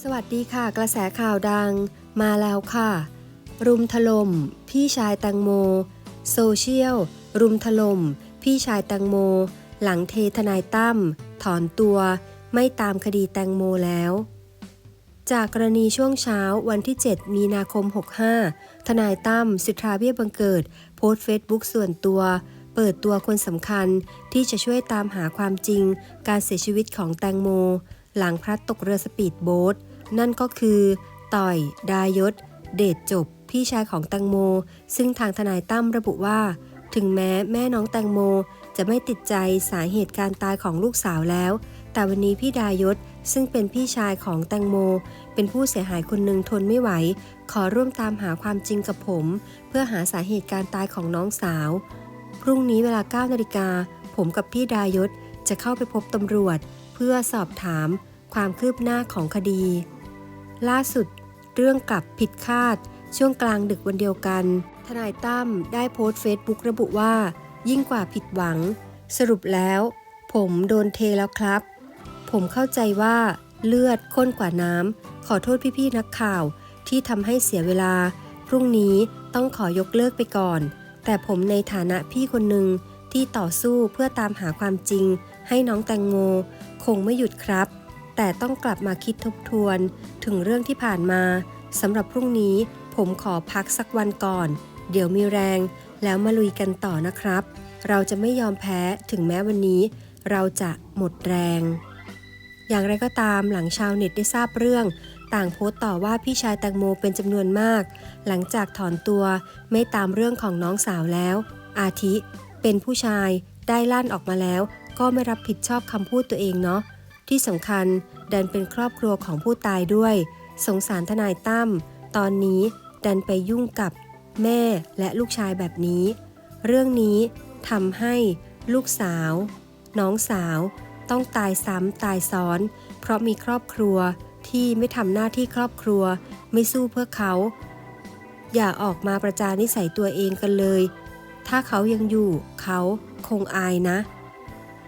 สวัสดีค่ะ กระแสข่าวดังมาแล้วค่ะ รุมถล่มพี่ชายแตงโม โซเชียล รุมถล่มพี่ชายแตงโม หลังเททนายตั้มถอนตัวไม่ตามคดีแตงโมแล้ว จากกรณีช่วงเช้าวันที่ 7 มีนาคม 65 ทนายตั้มสิทธาเบี้ยบังเกิด โพสต์เฟซบุ๊กส่วนตัว เปิดตัวคนสำคัญที่จะช่วยตามหาความจริง การเสียชีวิตของแตงโม หลังพลัดตกเรือสปีดโบ๊ทนั่นก็คือ ต่อย ดายศ เดชจบ พี่ชายของแตงโม ซึ่งทางทนายตั้มระบุว่า ถึงแม้แม่น้องแตงโม จะไม่ติดใจสาเหตุการตายของลูกสาวแล้ว แต่วันนี้พี่ดายศ ซึ่งเป็นพี่ชายของแตงโม เป็นผู้เสียหายคนหนึ่งทนไม่ไหว ขอร่วมตามหาความจริงกับผม เพื่อหาสาเหตุการตายของน้องสาว พรุ่งนี้เวลา9นาฬิกาผมกับพี่ดายศจะเข้าไปพบตำรวจ เพื่อสอบถามความคืบหน้าของคดี ล่าสุด เรื่องกลับผิดคาด ช่วงกลางดึกวันเดียวกัน ทนายตั้มได้โพสต์เฟซบุ๊กระบุว่า ยิ่งกว่าผิดหวัง สรุปแล้ว ผมโดนเทแล้วครับ ผมเข้าใจว่าเลือดข้นกว่าน้ำขอโทษพี่ๆนักข่าวที่ทำให้เสียเวลา พรุ่งนี้ต้องขอยกเลิกไปก่อน แต่ผมในฐานะพี่คนหนึ่งที่ต่อสู้เพื่อตามหาความจริง ให้น้องแตงโม คงไม่หยุดครับ แต่ต้องกลับมาคิดทบทวน ถึงเรื่องที่ผ่านมาสำหรับพรุ่งนี้ผมขอพักสักวันก่อน เดี๋ยวมีแรง แล้วมาลุยกันต่อนะครับ เราจะไม่ยอมแพ้ถึงแม้วันนี้ เราจะหมดแรง อย่างไรก็ตามหลังชาวเน็ตได้ทราบเรื่อง ต่างโพสต์ต่อว่าพี่ชายแตงโมเป็นจำนวนมาก หลังจากถอนตัวไม่ตามเรื่องของน้องสาวแล้ว อาทิ เป็นผู้ชายได้ลั่นออกมาแล้ว ก็ไม่รับผิดชอบคำพูดตัวเองเนาะที่สำคัญดันเป็นครอบครัวของผู้ตายด้วย สงสารทนายตั้มตอนนี้ดันไปยุ่งกับแม่และลูกชายแบบนี้ เรื่องนี้ทำให้ลูกสาว น้องสาว ต้องตายซ้ำตายซ้อน เพราะมีครอบครัวที่ไม่ทำหน้าที่ครอบครัว ไม่สู้เพื่อเขา อย่าออกมาประจานนิสัยตัวเองกันเลย ถ้าเขายังอยู่เขาคงอายนะ